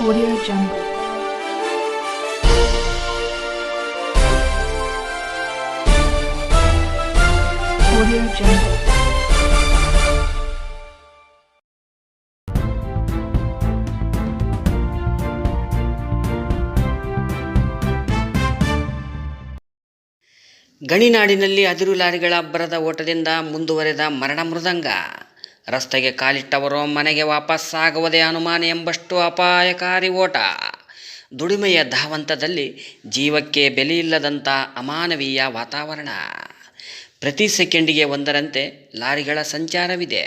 Audio Jungle. Audio Jungle. ಗಣಿನಾಡಿನಲ್ಲಿ ಅದಿರು ಲಾರಿಗಳ ಅಬ್ಬರದ ಓಟದಿಂದ ಮುಂದುವರೆದ ಮರಣ ಮೃದಂಗ ರಸ್ತೆಗೆ ಕಾಲಿಟ್ಟವರು ಮನೆಗೆ ವಾಪಸ್ಸಾಗುವುದೇ ಅನುಮಾನ ಎಂಬಷ್ಟು ಅಪಾಯಕಾರಿ ಓಟ. ದುಡಿಮೆಯ ಧಾವಂತದಲ್ಲಿ ಜೀವಕ್ಕೆ ಬೆಲೆಯಿಲ್ಲದಂಥ ಅಮಾನವೀಯ ವಾತಾವರಣ. ಪ್ರತಿ ಸೆಕೆಂಡಿಗೆ ಒಂದರಂತೆ ಲಾರಿಗಳ ಸಂಚಾರವಿದೆ.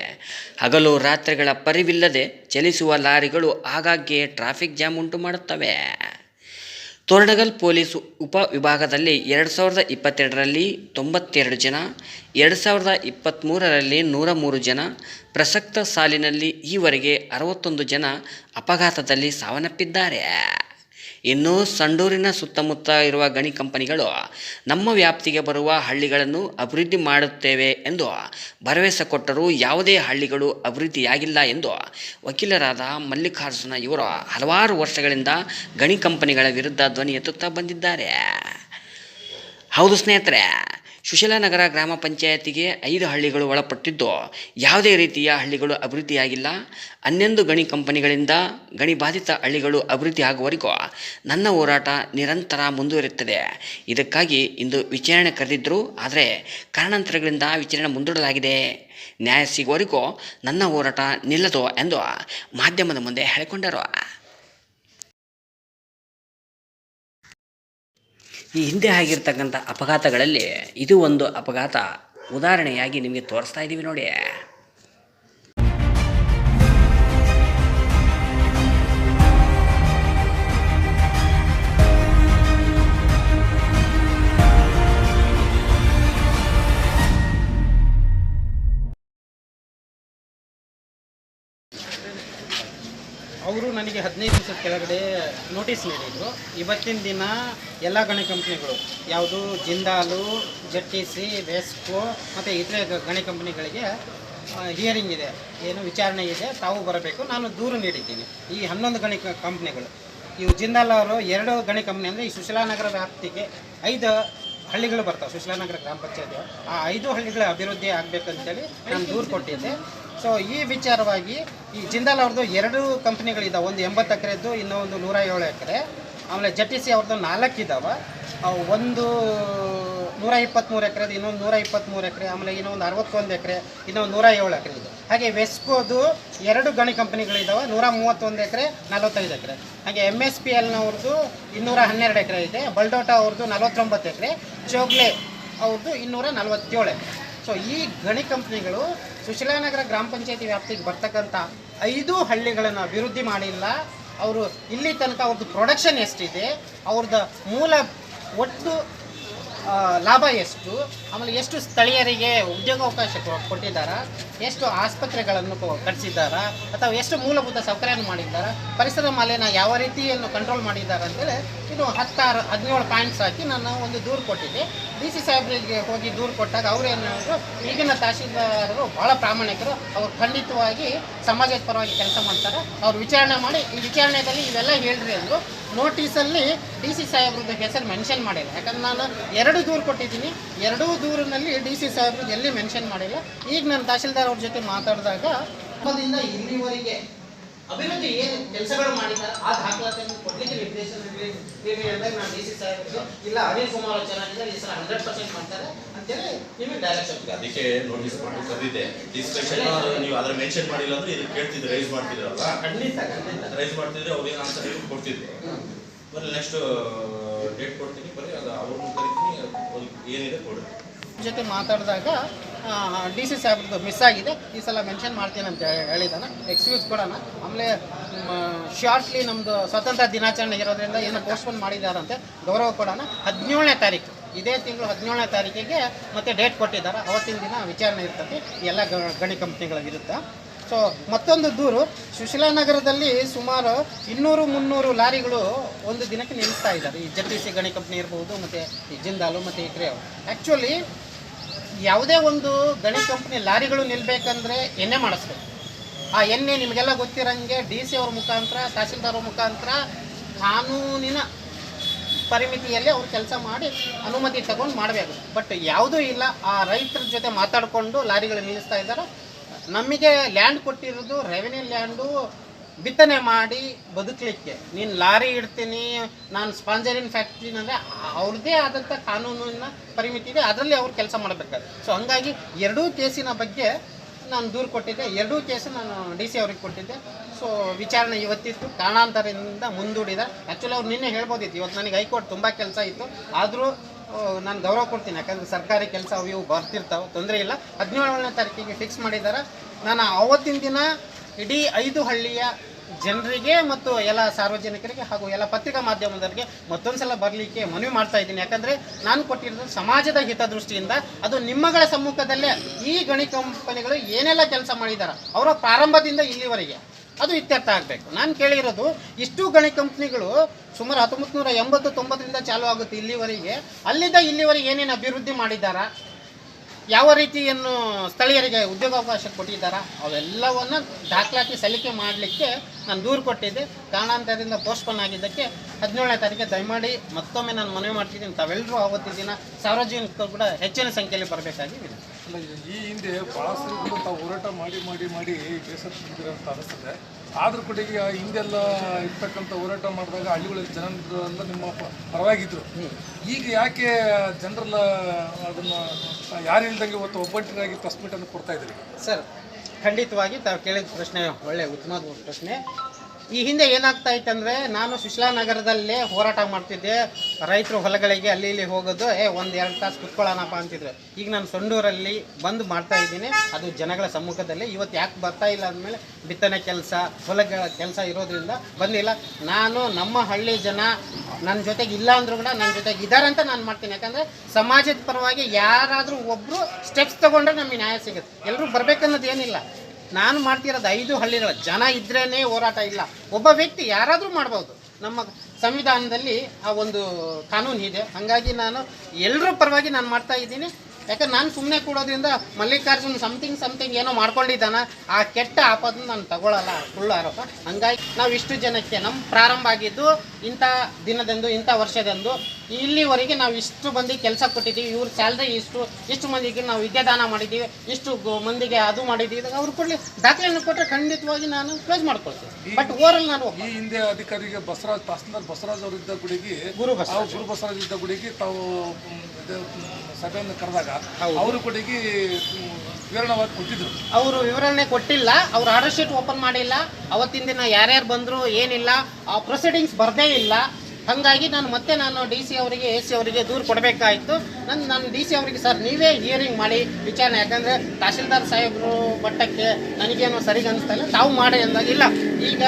ಹಗಲು ರಾತ್ರಿಗಳ ಪರಿವಿಲ್ಲದೆ ಚಲಿಸುವ ಲಾರಿಗಳು ಆಗಾಗ್ಗೆ ಟ್ರಾಫಿಕ್ ಜಾಮ್ ಉಂಟು ಮಾಡುತ್ತವೆ ತೋರಣಗಲ್ ಪೊಲೀಸ್ ಉಪ ವಿಭಾಗದಲ್ಲಿ ಎರಡು ಸಾವಿರದ ಇಪ್ಪತ್ತೆರಡರಲ್ಲಿ ತೊಂಬತ್ತೆರಡು ಜನ, ಎರಡು ಸಾವಿರದ ಇಪ್ಪತ್ತ್ಮೂರರಲ್ಲಿ ನೂರ ಮೂರು ಜನ, ಪ್ರಸಕ್ತ ಸಾಲಿನಲ್ಲಿ ಈವರೆಗೆ ಅರವತ್ತೊಂದು ಜನ ಅಪಘಾತದಲ್ಲಿ ಸಾವನ್ನಪ್ಪಿದ್ದಾರೆ. ಇನ್ನು ಸಂಡೂರಿನ ಸುತ್ತಮುತ್ತ ಇರುವ ಗಣಿ ಕಂಪನಿಗಳು ನಮ್ಮ ವ್ಯಾಪ್ತಿಗೆ ಬರುವ ಹಳ್ಳಿಗಳನ್ನು ಅಭಿವೃದ್ಧಿ ಮಾಡುತ್ತೇವೆ ಎಂದು ಭರವಸೆ ಕೊಟ್ಟರೂ ಯಾವುದೇ ಹಳ್ಳಿಗಳು ಅಭಿವೃದ್ಧಿಯಾಗಿಲ್ಲ ಎಂದು ವಕೀಲರಾದ ಮಲ್ಲಿಕಾರ್ಜುನ ಇವರು ಹಲವಾರು ವರ್ಷಗಳಿಂದ ಗಣಿ ಕಂಪನಿಗಳ ವಿರುದ್ಧ ಧ್ವನಿ ಎತ್ತುತ್ತಾ ಬಂದಿದ್ದಾರೆ. ಹೌದು ಸ್ನೇಹಿತರೆ ಸುಶೀಲಾನಗರ ಗ್ರಾಮ ಪಂಚಾಯತಿಗೆ ಐದು ಹಳ್ಳಿಗಳು ಒಳಪಟ್ಟಿದ್ದು. ಯಾವುದೇ ರೀತಿಯ ಹಳ್ಳಿಗಳು ಅಭಿವೃದ್ಧಿಯಾಗಿಲ್ಲ. ಹನ್ನೊಂದು ಗಣಿ ಕಂಪನಿಗಳಿಂದ ಗಣಿ ಬಾಧಿತ ಹಳ್ಳಿಗಳು ಅಭಿವೃದ್ಧಿ ಆಗುವವರೆಗೂ ನನ್ನ ಹೋರಾಟ ನಿರಂತರ ಮುಂದುವರಿಯುತ್ತದೆ. ಇದಕ್ಕಾಗಿ ಇಂದು ವಿಚಾರಣೆ ಕರೆದಿದ್ದರು ಆದರೆ ಕಾರಣಾಂತರಗಳಿಂದ ವಿಚಾರಣೆ ಮುಂದೂಡಲಾಗಿದೆ. ನ್ಯಾಯ ಸಿಗುವವರೆಗೂ ನನ್ನ ಹೋರಾಟ ನಿಲ್ಲದು ಎಂದು ಮಾಧ್ಯಮದ ಮುಂದೆ ಹೇಳಿಕೊಂಡರು. ಈ ಹಿಂದೆ ಆಗಿರ್ತಕ್ಕಂಥ ಅಪಘಾತಗಳಲ್ಲಿ ಇದು ಒಂದು ಅಪಘಾತ. ಉದಾಹರಣೆಯಾಗಿ ನಿಮಗೆ ತೋರಿಸ್ತಾ ಇದ್ದೀವಿ ನೋಡಿ. ನನಗೆ ಹದಿನೈದು ದಿವಸದ ಕೆಳಗಡೆ ನೋಟಿಸ್ ನೀಡಿದರು. ಇವತ್ತಿನ ದಿನ ಎಲ್ಲ ಗಣಿ ಕಂಪ್ನಿಗಳು, ಯಾವುದು Jindal Z T C Vesco ಮತ್ತು ಇತರೆ ಗಣಿ ಕಂಪ್ನಿಗಳಿಗೆ ಹಿಯರಿಂಗ್ ಇದೆ. ಏನು ವಿಚಾರಣೆ ಇದೆ, ತಾವು ಬರಬೇಕು. ನಾನು ದೂರು ನೀಡಿದ್ದೀನಿ. ಈ ಹನ್ನೊಂದು ಗಣಿ ಕಂಪ್ನಿಗಳು. ಇವು ಜಿಂದಾಲ್ ಅವರು ಎರಡು ಗಣಿ ಕಂಪ್ನಿ ಅಂದರೆ ಈ ಸುಶೀಲಾನಗರ ವ್ಯಾಪ್ತಿಗೆ ಐದು ಹಳ್ಳಿಗಳು ಬರ್ತಾವೆ. ಸುಶೀಲಾನಗರ ಗ್ರಾಮ ಪಂಚಾಯತಿ. ಆ ಐದು ಹಳ್ಳಿಗಳ ಅಭಿವೃದ್ಧಿ ಆಗಬೇಕಂತೇಳಿ ನಾನು ದೂರು ಕೊಟ್ಟಿದ್ದೆ. ಸೊ ಈ ವಿಚಾರವಾಗಿ ಈ ಜಿಂದಾಲ್ ಅವ್ರದ್ದು ಎರಡು ಕಂಪ್ನಿಗಳಿದ್ದಾವೆ ಒಂದು ಎಂಬತ್ತು ಎಕರೆದ್ದು ಇನ್ನೊಂದು ನೂರ ಏಳು ಎಕರೆ. ಆಮೇಲೆ ಜೆ ಟಿ ಸಿ ಅವ್ರದ್ದು ನಾಲ್ಕು ಇದ್ದಾವೆ ಒಂದು ನೂರ ಇಪ್ಪತ್ತ್ಮೂರು ಎಕರೆದು ಇನ್ನೊಂದು ನೂರ ಇಪ್ಪತ್ತ್ಮೂರು ಎಕರೆ. ಆಮೇಲೆ ಇನ್ನೊಂದು ಅರವತ್ತೊಂದು ಎಕರೆ, ಇನ್ನೊಂದು ನೂರ ಏಳು ಎಕರೆ ಇದೆ. ಹಾಗೆ ವೆಸ್ಕೋದು ಎರಡು ಗಣಿ ಕಂಪ್ನಿಗಳಿದ್ದಾವೆ ನೂರ ಮೂವತ್ತೊಂದು ಎಕರೆ, ನಲವತ್ತೈದು ಎಕರೆ. ಹಾಗೆ ಎಂ ಎಸ್ ಪಿ ಎಲ್ನವ್ರದ್ದು ಇನ್ನೂರ ಹನ್ನೆರಡು ಎಕರೆ ಇದೆ. ಬಲ್ಡೋಟಾ ಅವ್ರದ್ದು ನಲವತ್ತೊಂಬತ್ತು ಎಕರೆ. ಚೋಗ್ಲೆ ಅವ್ರದ್ದು ಇನ್ನೂರ ನಲವತ್ತೇಳು ಎಕರೆ. ಸೊ ಈ ಗಣಿ ಕಂಪ್ನಿಗಳು ಸುಶೀಲಾನಗರ ಗ್ರಾಮ ಪಂಚಾಯತಿ ವ್ಯಾಪ್ತಿಗೆ ಬರ್ತಕ್ಕಂಥ ಐದು ಹಳ್ಳಿಗಳನ್ನು ಅಭಿವೃದ್ಧಿ ಮಾಡಿಲ್ಲ. ಅವರು ಇಲ್ಲಿ ತನಕ ಅವ್ರದ್ದು ಪ್ರೊಡಕ್ಷನ್ ಎಷ್ಟಿದೆ ಅವ್ರದ್ದು ಮೂಲ ಒಟ್ಟು ಲಾಭ ಎಷ್ಟು, ಆಮೇಲೆ ಎಷ್ಟು ಸ್ಥಳೀಯರಿಗೆ ಉದ್ಯೋಗಾವಕಾಶ ಕೊಟ್ಟಿದ್ದಾರೆ, ಎಷ್ಟು ಆಸ್ಪತ್ರೆಗಳನ್ನು ಕಟ್ಟಿಸಿದ್ದಾರೆ ಅಥವಾ ಎಷ್ಟು ಮೂಲಭೂತ ಸೌಕರ್ಯವನ್ನು ಮಾಡಿದ್ದಾರೆ, ಪರಿಸರ ಮಾಲಿನ್ಯ ಯಾವ ರೀತಿಯನ್ನು ಕಂಟ್ರೋಲ್ ಮಾಡಿದ್ದಾರೆ ಅಂತೇಳಿ ಇದು ಹತ್ತಾರು ಹದಿನೇಳು ಪಾಯಿಂಟ್ಸ್ ಹಾಕಿ ನಾನು ಒಂದು ದೂರು ಕೊಟ್ಟಿದ್ದೆ. ಡಿ ಸಿ ಸಾಹೇಬ್ರಿಗೆ ಹೋಗಿ ದೂರು ಕೊಟ್ಟಾಗ ಅವ್ರು ಹೇಳಿದ್ರು ಈಗಿನ ತಹಶೀಲ್ದಾರರು ಭಾಳ ಪ್ರಾಮಾಣಿಕರು, ಅವ್ರು ಖಂಡಿತವಾಗಿ ಸಮಾಜದ ಪರವಾಗಿ ಕೆಲಸ ಮಾಡ್ತಾರೆ. ಅವ್ರು ವಿಚಾರಣೆ ಮಾಡಿ, ಈ ವಿಚಾರಣೆಯಲ್ಲಿ ಇವೆಲ್ಲ ಹೇಳ್ರಿ ಅಂದರು. ನೋಟಿಸಲ್ಲಿ ಡಿ ಸಿ ಸಾಹೇಬ್ರದ್ದು ಹೆಸರು ಮೆನ್ಷನ್ ಮಾಡಿಲ್ಲ. ಯಾಕಂದ್ರೆ ನಾನು ಎರಡು ದೂರು ಕೊಟ್ಟಿದ್ದೀನಿ. ಎರಡೂ ದೂರಿನಲ್ಲಿ ಡಿ ಸಿ ಸಾಹೇಬ್ರದ್ದು ಎಲ್ಲಿ ಮೆನ್ಷನ್ ಮಾಡಿಲ್ಲ. ಈಗ ನಾನು ತಹಶೀಲ್ದಾರ್ ಅವ್ರ ಜೊತೆ ಮಾತಾಡಿದಾಗ ಇಲ್ಲಿವರೆಗೆ ಅಭಿವೃದ್ಧಿ ಏನು ಕೆಲಸಗಳು ಮಾಡಿದ್ದಾರೆ ಆ ದಾಖಲಾತಿಯನ್ನು ಕೊಡ್ಲಿಕ್ಕೆ ನಿರ್ದೇಶನ ನೀಡಿ- ಅಂದಾಗ ನಾನು ಡಿ ಸಿ ಸಾಹೇಬ್ರಿಗೆ ಇಲ್ಲ ಅನಿಲ್ ಕುಮಾರ್ ಅವ್ರು ಚೆನ್ನಾಗಿದ್ದಾರೆ ಈ ಸಲ ಹಂಡ್ರೆಡ್ ಪರ್ಸೆಂಟ್ ಮಾಡ್ತಾರೆ ಅಂತೇಳಿ ನಿಮಗೆ ಡೈರೆಕ್ಷನ್ ಅದಕ್ಕೆ ನೋಟಿಸ್ ಮಾಡಿ ಕರೆದಿದೆ ಡಿಸ್ಕಷನ್ ನೀವು ಅದ್ರ ಮೆನ್ಷನ್ ಮಾಡಿಲ್ಲ ಅಂದ್ರೆ ಇದಕ್ಕೆ ಕೇಳ್ತಿದ್ರು ರೈಸ್ ಮಾಡ್ತಿದ್ರಲ್ಲ ಖಂಡಿತ ಖಂಡಿತ. ರೈಸ್ ಮಾಡ್ತಿದ್ರೆ ಅವ್ರಿಗೆ ಆನ್ಸರ್ ಕೊಡ್ತಿದ್ರು ಬರೀ ನೆಕ್ಸ್ಟ್ ಡೇಟ್ ಕೊಡ್ತೀನಿ. ಬರೀ ಅದು ಅವ್ರನ್ನ ಕರಿತೀನಿ. ಏನಿದೆ ಕೊಡು. ಜೊತೆ ಮಾತಾಡಿದಾಗ ಡಿ ಸಿ ಸಾಹೇಬ್ರದ್ದು ಮಿಸ್ ಆಗಿದೆ. ಈ ಸಲ ಮೆನ್ಷನ್ ಮಾಡ್ತೀನಿ ಅಂತ ಹೇಳಿ- ಹೇಳಿದಾನೆ ಎಕ್ಸ್ಕ್ಯೂಸ್ ಕೊಡೋಣ. ಆಮೇಲೆ ಶಾರ್ಟ್ಲಿ ನಮ್ಮದು ಸ್ವತಂತ್ರ ದಿನಾಚರಣೆ ಇರೋದ್ರಿಂದ ಏನು ಪೋಸ್ಟ್ಪೋನ್ ಮಾಡಿದಾರಂತೆ. ಗೌರವ ಕೊಡೋಣ. ಹದಿನೇಳನೇ ತಾರೀಕು. ಇದೇ ತಿಂಗಳು ಹದಿನೇಳನೇ ತಾರೀಕಿಗೆ ಮತ್ತೆ ಡೇಟ್ ಕೊಟ್ಟಿದ್ದಾರೆ. ಅವತ್ತಿನ ದಿನ ವಿಚಾರಣೆ ಇರ್ತದೆ. ಎಲ್ಲ ಗಣಿ ಕಂಪ್ನಿಗಳ ವಿರುದ್ಧ. ಸೊ ಮತ್ತೊಂದು ದೂರು. ಸುಶೀಲಾನಗರದಲ್ಲಿ ಸುಮಾರು ಇನ್ನೂರು ಮುನ್ನೂರು ಲಾರಿಗಳು ಒಂದು ದಿನಕ್ಕೆ ನಿಲ್ಲಿಸ್ತಾ ಇದ್ದಾರೆ. ಈ ಜೆ ಟಿ ಸಿ ಗಣಿ ಕಂಪ್ನಿ ಇರ್ಬೋದು, ಮತ್ತು ಜಿಂದಾಲು, ಮತ್ತು ಇಕ್ರೆ ಆ್ಯಕ್ಚುಲಿ ಯಾವುದೇ ಒಂದು ಗಣಿ ಕಂಪ್ನಿ ಲಾರಿಗಳು ನಿಲ್ಲಬೇಕಂದ್ರೆ ಎಣ್ಣೆ ಮಾಡಿಸ್ಬೇಕು. ಆ ಎಣ್ಣೆ ನಿಮಗೆಲ್ಲ ಗೊತ್ತಿರಂಗೆ ಡಿ ಸಿ ಅವ್ರ ಮುಖಾಂತರ, ತಹಸೀಲ್ದಾರ್ ಮುಖಾಂತರ ಕಾನೂನಿನ ಪರಿಮಿತಿಯಲ್ಲಿ ಅವ್ರು ಕೆಲಸ ಮಾಡಿ ಅನುಮತಿ ತಗೊಂಡು ಮಾಡಬೇಕು. ಬಟ್ ಯಾವುದೂ ಇಲ್ಲ, ಆ ರೈತರ ಜೊತೆ ಮಾತಾಡಿಕೊಂಡು ಲಾರಿಗಳು ನಿಲ್ಲಿಸ್ತಾ ಇದ್ದಾರೆ. ನಮಗೆ ಲ್ಯಾಂಡ್ ಕೊಟ್ಟಿರೋದು ರೆವೆನ್ಯೂ ಲ್ಯಾಂಡು ಬಿತ್ತನೆ ಮಾಡಿ ಬದುಕಲಿಕ್ಕೆ. ನೀನು ಲಾರಿ ಇಡ್ತೀನಿ, ನಾನು ಸ್ಪಾಂಜರಿನ್ ಫ್ಯಾಕ್ಟ್ರಿನ ಅಂದರೆ ಅವ್ರದ್ದೇ ಆದಂಥ ಕಾನೂನಿನ ಪರಿಮಿತಿ ಇದೆ, ಅದರಲ್ಲಿ ಅವ್ರು ಕೆಲಸ ಮಾಡಬೇಕಾದ್ರೆ. ಸೊ ಹಂಗಾಗಿ ಎರಡೂ ಕೇಸಿನ ಬಗ್ಗೆ ನಾನು ದೂರು ಕೊಟ್ಟಿದ್ದೆ. ಎರಡೂ ಕೇಸು ನಾನು ಡಿ ಸಿ ಅವ್ರಿಗೆ ಕೊಟ್ಟಿದ್ದೆ. ಸೊ ವಿಚಾರಣೆ ಇವತ್ತಿತ್ತು. ಕಾರಣಾಂತರದಿಂದ ಮುಂದೂಡಿದ. ಆ್ಯಕ್ಚುಲಿ ಅವ್ರು ನಿನ್ನೆ ಹೇಳ್ಬೋದಿತ್ತು. ಇವತ್ತು ನನಗೆ ಹೈಕೋರ್ಟ್ ತುಂಬ ಕೆಲಸ ಇತ್ತು. ಆದರೂ ನಾನು ಗೌರವ ಕೊಡ್ತೀನಿ. ಯಾಕಂದರೆ ಸರ್ಕಾರಿ ಕೆಲಸ ಅವು ಇವು ಬರ್ತಿರ್ತಾವೆ, ತೊಂದರೆ ಇಲ್ಲ. ಹದಿನೇಳನೇ ತಾರೀಕಿಗೆ ಫಿಕ್ಸ್ ಮಾಡಿದ್ದಾರೆ. ನಾನು ಅವತ್ತಿನ ದಿನ ಇಡೀ ಐದು ಹಳ್ಳಿಯ ಜನರಿಗೆ ಮತ್ತು ಎಲ್ಲ ಸಾರ್ವಜನಿಕರಿಗೆ ಹಾಗೂ ಎಲ್ಲ ಪತ್ರಿಕಾ ಮಾಧ್ಯಮದವರಿಗೆ ಮತ್ತೊಂದ್ಸಲ ಬರಲಿಕ್ಕೆ ಮನವಿ ಮಾಡ್ತಾ ಇದ್ದೀನಿ. ಯಾಕಂದರೆ ನಾನು ಕೊಟ್ಟಿರೋದು ಸಮಾಜದ ಹಿತದೃಷ್ಟಿಯಿಂದ ಅದು ನಿಮ್ಮಗಳ ಸಮ್ಮುಖದಲ್ಲೇ ಈ ಗಣಿ ಕಂಪನಿಗಳು ಏನೆಲ್ಲ ಕೆಲಸ ಮಾಡಿದ್ದಾರೆ ಅವರ ಪ್ರಾರಂಭದಿಂದ ಇಲ್ಲಿವರೆಗೆ ಅದು ಇತ್ಯರ್ಥ ಆಗಬೇಕು. ನಾನು ಕೇಳಿರೋದು ಇಷ್ಟು ಗಣಿ ಕಂಪ್ನಿಗಳು ಸುಮಾರು ಹತ್ತೊಂಬತ್ತು ನೂರ ಎಂಬತ್ತು ತೊಂಬತ್ತರಿಂದ ಚಾಲು ಆಗುತ್ತೆ ಇಲ್ಲಿವರೆಗೆ. ಅಲ್ಲಿಂದ ಇಲ್ಲಿವರೆಗೆ ಏನೇನು ಅಭಿವೃದ್ಧಿ ಮಾಡಿದ್ದಾರಾ ಯಾವ ರೀತಿಯನ್ನು ಸ್ಥಳೀಯರಿಗೆ ಉದ್ಯೋಗಾವಕಾಶ ಕೊಟ್ಟಿದ್ದಾರಾ, ಅವೆಲ್ಲವನ್ನು ದಾಖಲಾತಿ ಸಲ್ಲಿಕೆ ಮಾಡಲಿಕ್ಕೆ ನಾನು ದೂರು ಕೊಟ್ಟಿದ್ದೆ. ಕಾರಣಾಂತರದಿಂದ ಪೋಸ್ಟ್ಪೋನ್ ಆಗಿದ್ದಕ್ಕೆ ಹದಿನೇಳನೇ ತಾರೀಕು ದಯಮಾಡಿ ಮತ್ತೊಮ್ಮೆ ನಾನು ಮನವಿ ಮಾಡ್ತಿದ್ದೀನಿ. ತಾವೆಲ್ಲರೂ ಆವತ್ತಿನ ದಿನ ಸಾರ್ವಜನಿಕರು ಕೂಡ ಹೆಚ್ಚಿನ ಸಂಖ್ಯೆಯಲ್ಲಿ ಬರಬೇಕಾಗಿ ಈ ಹಿಂದೆ ಭಾಳಷ್ಟು ಹೋರಾಟ ಮಾಡಿ ಮಾಡಿ ಮಾಡಿ ಬೇಸರ ಅನಿಸ್ತದೆ ಆದ್ರೂ ಕೂಡ ಈಗ ಹಿಂದೆಲ್ಲ ಇರ್ತಕ್ಕಂಥ ಹೋರಾಟ ಮಾಡಿದಾಗ ಹಳ್ಳಿಗಳ ಎಲ್ಲ ನಿಮ್ಮ ಪರವಾಗಿದ್ದರು ಈಗ ಯಾಕೆ ಜನರೆಲ್ಲ ಅದನ್ನ, ಯಾರು ಇಲ್ದಂಗೆ ಇವತ್ತು ಒಬ್ಬಟ್ಟಿನಾಗಿ ಪ್ರೆಸ್ ಮೀಟ್ ಅನ್ನು ಕೊಡ್ತಾ ಇದ್ದೀರಿ ಸರ್, ಖಂಡಿತವಾಗಿ ತಾವು ಕೇಳಿದ ಪ್ರಶ್ನೆ ಒಳ್ಳೆ, ಉತ್ತಮವಾದ ಪ್ರಶ್ನೆ. ಈ ಹಿಂದೆ ಏನಾಗ್ತಾ ಇತ್ತಂದರೆ, ನಾನು ನಗರದಲ್ಲೇ ಹೋರಾಟ ಮಾಡ್ತಿದ್ದೆ. ರೈತರು ಹೊಲಗಳಿಗೆ ಅಲ್ಲಿ ಇಲ್ಲಿ ಹೋಗೋದು, ಏ, ಒಂದು ಎರಡು ತಾಸು ಕುತ್ಕೊಳ್ಳೋಣಪ್ಪ ಅಂತಿದ್ರು. ಈಗ ನಾನು ಸೊಂಡೂರಲ್ಲಿ ಬಂದು ಮಾಡ್ತಾ ಇದ್ದೀನಿ. ಅದು ಜನಗಳ ಸಮ್ಮುಖದಲ್ಲಿ. ಇವತ್ತು ಯಾಕೆ ಬರ್ತಾ ಇಲ್ಲ ಅಂದಮೇಲೆ, ಬಿತ್ತನೆ ಕೆಲಸ, ಹೊಲಗಳ ಕೆಲಸ ಇರೋದ್ರಿಂದ ಬಂದಿಲ್ಲ. ನಾನು ನಮ್ಮ ಹಳ್ಳಿ ಜನ ನನ್ನ ಜೊತೆಗೆ ಇಲ್ಲ ಅಂದರೂ ಕೂಡ ನನ್ನ ಜೊತೆಗೆ ಇದ್ದಾರೆ ಅಂತ ನಾನು ಮಾಡ್ತೀನಿ. ಯಾಕಂದರೆ ಸಮಾಜದ ಪರವಾಗಿ ಯಾರಾದರೂ ಒಬ್ಬರು ಸ್ಟೆಪ್ಸ್ ತೊಗೊಂಡ್ರೆ ನಮಗೆ ನ್ಯಾಯ ಸಿಗುತ್ತೆ. ಎಲ್ಲರೂ ಬರಬೇಕನ್ನೋದು ಏನಿಲ್ಲ. ನಾನು ಮಾಡ್ತಿರೋದು ಐದು ಹಳ್ಳಿಗಳ ಜನ ಇದ್ರೇ ಹೋರಾಟ ಇಲ್ಲ. ಒಬ್ಬ ವ್ಯಕ್ತಿ ಯಾರಾದರೂ ಮಾಡ್ಬೋದು. ನಮ್ಮ ಸಂವಿಧಾನದಲ್ಲಿ ಆ ಒಂದು ಕಾನೂನು ಇದೆ. ಹಾಗಾಗಿ ನಾನು ಎಲ್ಲರ ಪರವಾಗಿ ನಾನು ಮಾಡ್ತಾ ಇದ್ದೀನಿ. ಯಾಕಂದ್ರೆ ನಾನು ಸುಮ್ಮನೆ ಕೊಡೋದ್ರಿಂದ ಮಲ್ಲಿಕಾರ್ಜುನ್ ಸಮಥಿಂಗ್ ಸಮಥಿಂಗ್ ಏನೋ ಮಾಡ್ಕೊಂಡಿದ್ದಾನ. ಆ ಕೆಟ್ಟ ಆಪದನ್ನ ನಾನು ತಗೊಳ್ಳಲ್ಲ ಸುಳ್ಳು ಆರೋಪ. ಹಂಗಾಗಿ ನಾವು ಇಷ್ಟು ಜನಕ್ಕೆ ನಮ್ಮ ಪ್ರಾರಂಭ ಆಗಿದ್ದು ಇಂಥ ದಿನದಂದು ಇಂಥ ವರ್ಷದಂದು ಇಲ್ಲಿವರೆಗೆ ನಾವು ಇಷ್ಟು ಮಂದಿ ಕೆಲಸ ಕೊಟ್ಟಿದ್ದೀವಿ. ಇವ್ರ ಸ್ಯಾಲ್ರಿ ಇಷ್ಟು ಇಷ್ಟು ಮಂದಿಗೆ ನಾವು ವಿದ್ಯಾದಾನ ಮಾಡಿದ್ದೀವಿ. ಇಷ್ಟು ಮಂದಿಗೆ ಅದು ಮಾಡಿದ್ದೀವಿ. ಅವ್ರು ಕೊಡಲಿ ದಾಖಲೆಯನ್ನು ಕೊಟ್ಟರೆ ಖಂಡಿತವಾಗಿ ನಾನು ಕ್ಲೋಸ್ ಮಾಡ್ಕೊಳ್ತೀನಿ. ಬಟ್ ಓವರಲ್ ನಾನು ಈ ಹಿಂದೆ ಅಧಿಕಾರಿಗೆ ಬಸವರಾಜ್ ತಹಸೀಲ್ದಾರ್ ಬಸವರಾಜ್ ಅವರು ಇದ್ದ ಗುಡಿಗೆ ಗುರು ಬಸವ ತಾವು ಗುರು ಬಸವರಾಜ್ ಇದ್ದ ಗುಡಿಗೆ ತಾವು ಸಭೆಯನ್ನು ಕರೆದಾಗ ಅವರು ಗುಡಿಗೆ ವಿವರಣವಾಗಿ ಕೊಟ್ಟಿದ್ರು. ಅವರು ವಿವರಣೆ ಕೊಟ್ಟಿಲ್ಲ. ಅವ್ರು ಆರ್ಡರ್ ಶೀಟ್ ಓಪನ್ ಮಾಡಿಲ್ಲ. ಅವತ್ತಿನ ದಿನ ಯಾರ್ಯಾರು ಬಂದರು ಏನಿಲ್ಲ. ಆ ಪ್ರೊಸೀಡಿಂಗ್ಸ್ ಬರದೇ ಇಲ್ಲ. ಹಾಗಾಗಿ ನಾನು ಮತ್ತೆ ನಾನು ಡಿ ಸಿ ಅವರಿಗೆ ಎ ಸಿ ಅವರಿಗೆ ದೂರು ಕೊಡಬೇಕಾಯಿತು. ನಾನು ನಾನು ಡಿ ಸಿ ಅವರಿಗೆ ಸರ್ ನೀವೇ ಹಿಯರಿಂಗ್ ಮಾಡಿ ವಿಚಾರಣೆ. ಯಾಕಂದರೆ ತಹಸೀಲ್ದಾರ್ ಸಾಹೇಬರು ಮಟ್ಟಕ್ಕೆ ನನಗೇನು ಸರಿಗೆ ಅನಿಸ್ತಾಯಿಲ್ಲ ತಾವು ಮಾಡಿ ಅಂದಾಗ ಇಲ್ಲ. ಈಗ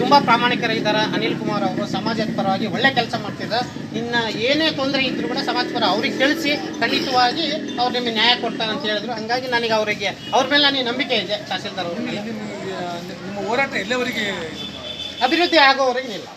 ತುಂಬ ಪ್ರಾಮಾಣಿಕರಿದ್ದಾರೆ ಅನಿಲ್ ಕುಮಾರ್ ಅವರು ಸಮಾಜದ ಪರವಾಗಿ ಒಳ್ಳೆ ಕೆಲಸ ಮಾಡ್ತಿದ್ದಾರೆ ಇನ್ನು ಏನೇ ತೊಂದರೆ ಇದ್ದರೂ ಕೂಡ ಸಮಾಜ ಪರ ಅವ್ರಿಗೆ ತಿಳಿಸಿ ಖಂಡಿತವಾಗಿ ಅವ್ರು ನಿಮಗೆ ನ್ಯಾಯ ಕೊಡ್ತಾರೆ ಅಂತ ಹೇಳಿದ್ರು. ಹಂಗಾಗಿ ನನಗೆ ಅವರಿಗೆ ಅವ್ರ ಮೇಲೆ ನನಗೆ ನಂಬಿಕೆ ಇದೆ ತಹಸೀಲ್ದಾರ್ ಅವ್ರ ಮೇಲೆ. ನಿಮ್ಮ ನಿಮ್ಮ ಹೋರಾಟ ಎಲ್ಲವರಿಗೆ? ಅಭಿವೃದ್ಧಿ ಆಗೋವರೆಗೆ ನಿಲ್ಲ